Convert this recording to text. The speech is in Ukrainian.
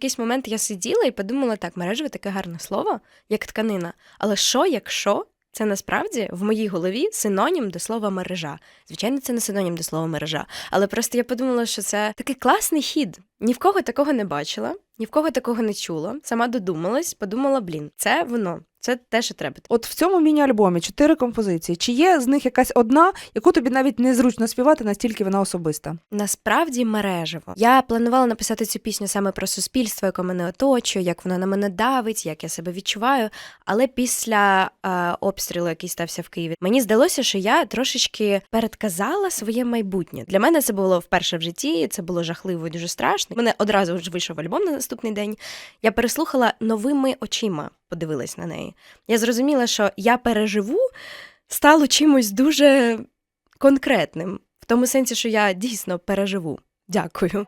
якийсь момент я сиділа і подумала, так, мережеве таке гарне слово, як тканина. Але що, якщо це насправді в моїй голові синонім до слова мережа? Звичайно, це не синонім до слова мережа. Але просто я подумала, що це такий класний хід. Ні в кого такого не бачила, ні в кого такого не чула. Сама додумалась, подумала, блін, це воно, це те, що треба. От в цьому міні-альбомі чотири композиції. Чи є з них якась одна, яку тобі навіть незручно співати, настільки вона особиста? Насправді мережево. Я планувала написати цю пісню саме про суспільство, яке мене оточує, як воно на мене давить, як я себе відчуваю. Але після е, обстрілу, який стався в Києві, мені здалося, що я трошечки передказала своє майбутнє. Для мене це було вперше в житті, це було жахливо і дуже страшно. Мене одразу ж вийшов альбом на наступний день. Я переслухала новими очима, подивилась на неї. Я зрозуміла, що я переживу стало чимось дуже конкретним, в тому сенсі, що я дійсно переживу. Дякую.